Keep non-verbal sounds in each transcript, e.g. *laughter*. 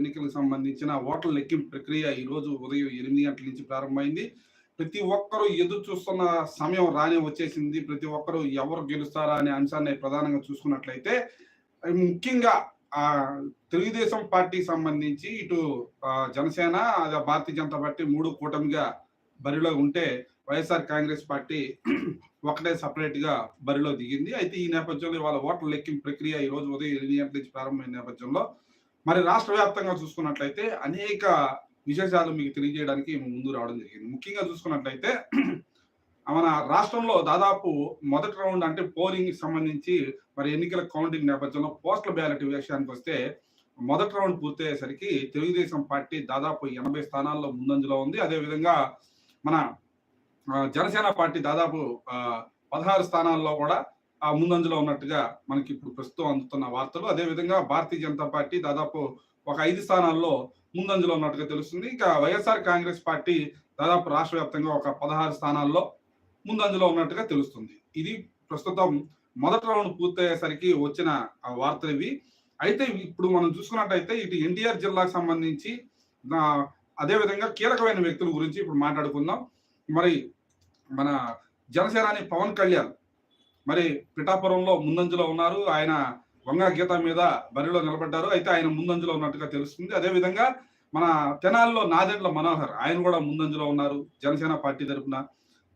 ఎన్నికలకు సంబంధించిన ఓట్ల లెక్కింపు ప్రక్రియ ఈ రోజు ఉదయం ఎనిమిది గంటల నుంచి ప్రారంభమైంది. ప్రతి ఒక్కరూ ఎదురు చూస్తున్న సమయం రాని వచ్చేసింది. ప్రతి ఒక్కరూ ఎవరు గెలుస్తారా అనే అంశాన్ని ప్రధానంగా చూసుకున్నట్లయితే ముఖ్యంగా ఆ తెలుగుదేశం పార్టీ సంబంధించి ఇటు జనసేన భారతీయ జనతా పార్టీ మూడు కూటమిగా బరిలో ఉంటే వైఎస్ఆర్ కాంగ్రెస్ పార్టీ *clears throat* ఒకటే సపరేట్గా బరిలో దిగింది. అయితే ఈ నేపథ్యంలో ఇవాళ ఓట్ల లెక్కింపు ప్రక్రియ ఈ రోజు ఉదయం ఎనిమిది గంటల నుంచి ప్రారంభమైన నేపథ్యంలో మరి రాష్ట్ర వ్యాప్తంగా చూసుకున్నట్లయితే అనేక విశేషాలు మీకు తెలియజేయడానికి ముందు రావడం జరిగింది. ముఖ్యంగా చూసుకున్నట్లయితే *clears throat* మన రాష్ట్రంలో దాదాపు మొదటి రౌండ్ అంటే పోలింగ్ సంబంధించి మరి ఎన్నికల కౌంటింగ్ నేపథ్యంలో పోస్టల్ బ్యాలెట్ విషయానికి వస్తే మొదటి రౌండ్ పూర్తయ్యేసరికి తెలుగుదేశం పార్టీ దాదాపు ఎనభై స్థానాల్లో ముందంజలో ఉంది. అదేవిధంగా మన జనసేన పార్టీ దాదాపు పదహారు స్థానాల్లో కూడా ఆ ముందంజలో ఉన్నట్టుగా మనకి ఇప్పుడు ప్రస్తుతం అందుతున్న వార్తలు. అదేవిధంగా భారతీయ జనతా పార్టీ దాదాపు ఒక ఐదు స్థానాల్లో ముందంజలో ఉన్నట్టుగా తెలుస్తుంది. ఇక వైఎస్ఆర్ కాంగ్రెస్ పార్టీ దాదాపు రాష్ట్ర వ్యాప్తంగా ఒక పదహారు స్థానాల్లో ముందంజలో ఉన్నట్టుగా తెలుస్తుంది. ఇది ప్రస్తుతం మొదటి రౌండ్ పూర్తయ్యేసరికి వచ్చిన ఆ వార్తలు ఇవి. అయితే ఇప్పుడు మనం చూసుకున్నట్టయితే ఇటు ఎన్టీఆర్ జిల్లాకు సంబంధించి అదేవిధంగా కీలకమైన వ్యక్తుల గురించి ఇప్పుడు మాట్లాడుకుందాం. మరి మన జనసేనాని పవన్ కళ్యాణ్ మరి పిఠాపురంలో ముందంజలో ఉన్నారు. ఆయన వంగ గీత మీద బరిలో నిలబడ్డారు. అయితే ఆయన ముందంజలో ఉన్నట్టుగా తెలుస్తుంది. అదేవిధంగా మన తెనాలిలో నాదెండ్ల మనోహర్ ఆయన కూడా ముందంజలో ఉన్నారు జనసేన పార్టీ తరపున.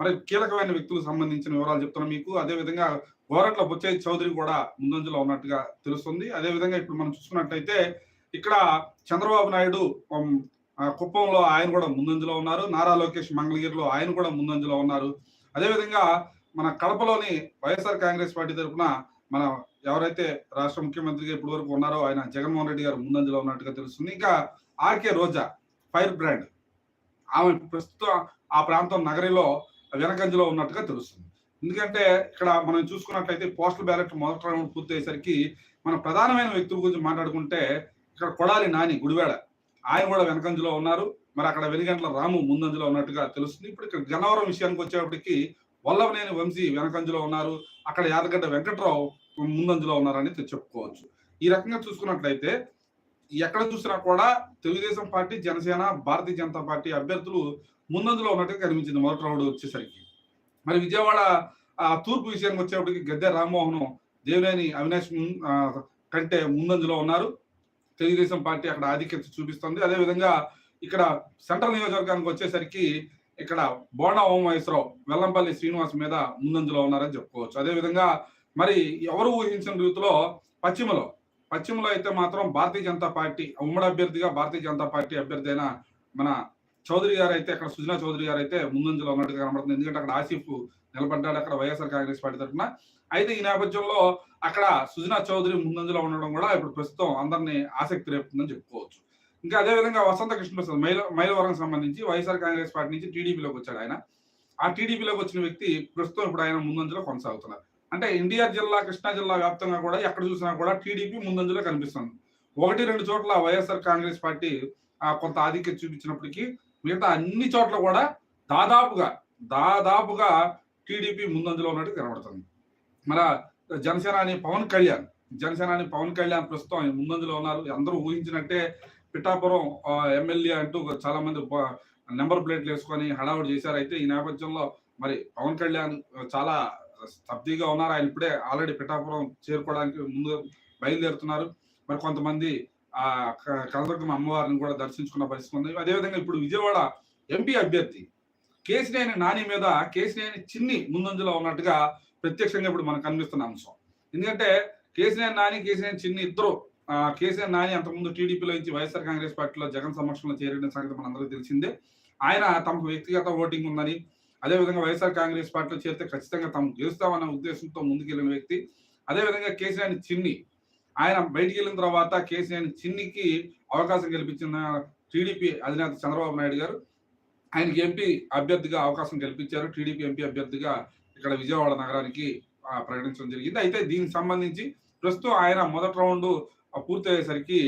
మరి కీలకమైన వ్యక్తులకు సంబంధించిన వివరాలు చెప్తున్నాం మీకు. అదేవిధంగా గోరట్ల బుచ్చయ్య చౌదరి కూడా ముందంజలో ఉన్నట్టుగా తెలుస్తుంది. అదేవిధంగా ఇప్పుడు మనం చూసుకున్నట్టయితే ఇక్కడ చంద్రబాబు నాయుడు కుప్పంలో ఆయన కూడా ముందంజలో ఉన్నారు. నారా లోకేష్ మంగళగిరిలో ఆయన కూడా ముందంజలో ఉన్నారు. అదేవిధంగా మన కడపలోని వైఎస్ఆర్ కాంగ్రెస్ పార్టీ తరఫున మన ఎవరైతే రాష్ట్ర ముఖ్యమంత్రిగా ఇప్పటి వరకు ఉన్నారో ఆయన జగన్మోహన్ రెడ్డి గారు ముందంజలో ఉన్నట్టుగా తెలుస్తుంది. ఇంకా ఆర్కే రోజా ఫైర్ బ్రాండ్ ఆమె ప్రస్తుతం ఆ ప్రాంతం నగరిలో వెనకంజలో ఉన్నట్టుగా తెలుస్తుంది. ఎందుకంటే ఇక్కడ మనం చూసుకున్నట్లయితే పోస్టల్ బ్యాలెట్ మొదటి రౌండ్ పూర్తయ్యేసరికి మన ప్రధానమైన వ్యక్తుల గురించి మాట్లాడుకుంటే ఇక్కడ కొడాలి నాని గుడివాడ. ఆయన కూడా వెనకంజలో ఉన్నారు. మరి అక్కడ వెలిగంట్ల రాము ముందంజలో ఉన్నట్టుగా తెలుస్తుంది. ఇప్పుడు ఇక్కడ గన్నవరం విషయానికి వచ్చేప్పటికి వల్లవనేని వంశీ వెనకంజలో ఉన్నారు. అక్కడ యాదగడ్డ వెంకట్రావు ముందంజలో ఉన్నారని చెప్పుకోవచ్చు. ఈ రకంగా చూసుకున్నట్లయితే ఎక్కడ చూసినా కూడా తెలుగుదేశం పార్టీ జనసేన భారతీయ జనతా పార్టీ అభ్యర్థులు ముందంజలో ఉన్నట్టుగా కనిపించింది మొదటి రౌండ్ వచ్చేసరికి. మరి విజయవాడ ఆ తూర్పు విషయానికి వచ్చేప్పటికి గద్దె రామ్మోహన్ దేవినేని అవినాష్ కంటే ముందంజలో ఉన్నారు. తెలుగుదేశం పార్టీ అక్కడ ఆధిక్యత చూపిస్తుంది. అదేవిధంగా ఇక్కడ సెంట్రల్ నియోజకవర్గానికి వచ్చేసరికి ఇక్కడ బోండా ఓమహేశ్వరరావు వెల్లంపల్లి శ్రీనివాస్ మీద ముందంజలో ఉన్నారని చెప్పుకోవచ్చు. అదేవిధంగా మరి ఎవరు ఊహించిన రీతిలో పశ్చిమలో పశ్చిమలో అయితే మాత్రం భారతీయ జనతా పార్టీ ఉమ్మడి అభ్యర్థిగా భారతీయ జనతా పార్టీ అభ్యర్థి అయిన మన చౌదరి గారు అయితే అక్కడ సుజనా చౌదరి గారు అయితే ముందంజలో ఉన్నట్టుగా కనబడుతుంది. ఎందుకంటే అక్కడ ఆసిఫ్ నిలబడ్డాడు అక్కడ వైఎస్ఆర్ కాంగ్రెస్ పార్టీ తరఫున. అయితే ఈ నేపథ్యంలో అక్కడ సుజనా చౌదరి ముందంజలో ఉండడం కూడా ఇప్పుడు ప్రస్తుతం అందరినీ ఆసక్తి రేపుతుందని చెప్పుకోవచ్చు. ఇంకా అదే విధంగా వసంత కృష్ణప్రసాద్ మైల మైలవరం సంబంధించి వైఎస్ఆర్ కాంగ్రెస్ పార్టీ నుంచి టీడీపీలోకి వచ్చాడు ఆయన. ఆ టీడీపీలోకి వచ్చిన వ్యక్తి ప్రస్తుతం ఇప్పుడు ఆయన ముందంజలో కొనసాగుతున్నారు. అంటే ఎన్టీఆర్ జిల్లా కృష్ణా జిల్లా వ్యాప్తంగా కూడా ఎక్కడ చూసినా కూడా టీడీపీ ముందంజలో కనిపిస్తుంది. ఒకటి రెండు చోట్ల వైఎస్ఆర్ కాంగ్రెస్ పార్టీ ఆ, కొంత ఆధిక్యత చూపించినప్పటికీ మిగతా అన్ని చోట్ల కూడా దాదాపుగా దాదాపుగా టీడీపీ ముందంజలో ఉన్నట్టు కనబడుతుంది. మన జనసేనాని పవన్ కళ్యాణ్ జనసేనాని పవన్ కళ్యాణ్ ప్రస్తుతం ఆయన ముందంజలో ఉన్నారు. అందరూ ఊహించినట్టే పిఠాపురం ఎమ్మెల్యే అంటూ చాలా మంది నెంబర్ ప్లేట్లు వేసుకొని హడావుడి చేశారు. అయితే ఈ నేపథ్యంలో మరి పవన్ కళ్యాణ్ చాలా స్తబ్దిగా ఉన్నారు. ఆయన ఇప్పుడే ఆల్రెడీ పిఠాపురం చేరుకోవడానికి ముందు బయలుదేరుతున్నారు. మరి కొంతమంది ఆ క- కనదుర్గమ్మ అమ్మవారిని కూడా దర్శించుకున్న పరిస్థితి ఉంది. అదేవిధంగా ఇప్పుడు విజయవాడ ఎంపీ అభ్యర్థి కేసినేని నాని మీద కేసినేని చిన్ని ముందంజలో ఉన్నట్టుగా ప్రత్యక్షంగా ఇప్పుడు మనకు కనిపిస్తున్న అంశం. ఎందుకంటే కేసినేని నాని కేసినేని చిన్ని ఇద్దరు కేసీఆర్ నాని అంతకుముందు టీడీపీలో నుంచి వైఎస్ఆర్ కాంగ్రెస్ పార్టీలో జగన్ సమక్షంలో చేరిన సంగతి మనందరికీ తెలిసిందే. ఆయన తమకు వ్యక్తిగత ఓటింగ్ ఉందని అదేవిధంగా వైఎస్ఆర్ కాంగ్రెస్ పార్టీలో చేరితే ఖచ్చితంగా తాము గెలుస్తామన్న ఉద్దేశంతో ముందుకెళ్ళిన వ్యక్తి. అదేవిధంగా కేసీఆర్ చిన్ని ఆయన బయటికి వెళ్ళిన తర్వాత కేసీఆర్ చిన్నికి అవకాశం కల్పించిన టీడీపీ అధినేత చంద్రబాబు నాయుడు గారు ఆయనకి ఎంపీ అభ్యర్థిగా అవకాశం కల్పించారు. టీడీపీ ఎంపీ అభ్యర్థిగా ఇక్కడ విజయవాడ నగరానికి ప్రకటించడం జరిగింది. అయితే దీనికి సంబంధించి ప్రస్తుతం ఆయన మొదటి రౌండ్ పూర్తయ్యేసరికి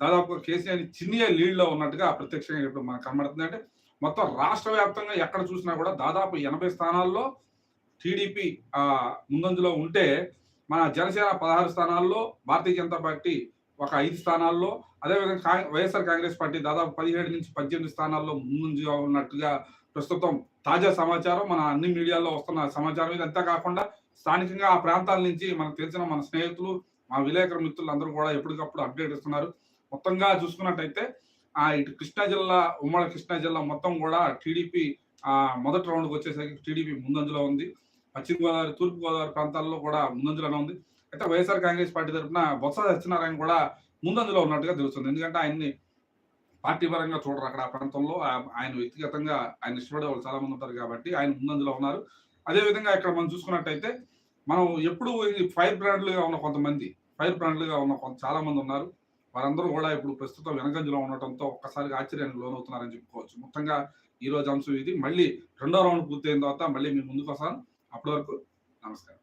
దాదాపు కేసీఆర్ చిన్నయ్య లీడ్లో ఉన్నట్టుగా ప్రత్యక్షంగా ఇప్పుడు మనకు కనబడుతుంది. అంటే మొత్తం రాష్ట్ర వ్యాప్తంగా ఎక్కడ చూసినా కూడా దాదాపు ఎనభై స్థానాల్లో టీడీపీ ఆ ముందంజలో ఉంటే మన జనసేన పదహారు స్థానాల్లో భారతీయ జనతా పార్టీ ఒక ఐదు స్థానాల్లో అదేవిధంగా కాంగ్- వైఎస్ఆర్ కాంగ్రెస్ పార్టీ దాదాపు పదిహేడు నుంచి పద్దెనిమిది స్థానాల్లో ముందుగా ఉన్నట్టుగా ప్రస్తుతం తాజా సమాచారం. మన అన్ని మీడియాలో వస్తున్న సమాచారం ఇది అంతే కాకుండా స్థానికంగా ఆ ప్రాంతాల నుంచి మనకు తెలిసిన మన స్నేహితులు మా విలేకరు మిత్రులు అందరూ కూడా ఎప్పటికప్పుడు అప్డేట్ ఇస్తున్నారు. మొత్తంగా చూసుకున్నట్టయితే ఆ ఇటు కృష్ణా జిల్లా ఉమ్మడి కృష్ణా జిల్లా మొత్తం కూడా టీడీపీ ఆ మొదటి రౌండ్కి వచ్చేసరికి టీడీపీ ముందంజలో ఉంది. పశ్చిమ గోదావరి తూర్పు గోదావరి ప్రాంతాల్లో కూడా ముందంజలోనే ఉంది. అయితే వైఎస్ఆర్ కాంగ్రెస్ పార్టీ తరఫున బొత్స సత్యనారాయణ కూడా ముందంజలో ఉన్నట్టుగా తెలుస్తుంది. ఎందుకంటే ఆయన్ని పార్టీ పరంగా చూడరు అక్కడ ఆ ప్రాంతంలో. ఆయన వ్యక్తిగతంగా ఆయన ఇష్టపడే వాళ్ళు చాలా మంది ఉంటారు కాబట్టి ఆయన ముందంజలో ఉన్నారు. అదే విధంగా ఇక్కడ మనం చూసుకున్నట్టయితే మనం ఎప్పుడు ఈ ఫైర్ బ్రాండ్లుగా ఉన్న కొంతమంది ఫైర్ బ్రాండ్లుగా ఉన్న కొంత చాలా మంది ఉన్నారు. వారందరూ కూడా ఇప్పుడు ప్రస్తుతం వెనకంజలో ఉండటంతో ఒక్కసారిగా ఆశ్చర్యానికి లోనవుతున్నారని చెప్పుకోవచ్చు. మొత్తంగా ఈ రోజు అంశం ఇది. మళ్ళీ రెండో రౌండ్ పూర్తయిన తర్వాత మళ్ళీ మీ ముందుకు వస్తాను. అప్పటి వరకు నమస్కారం.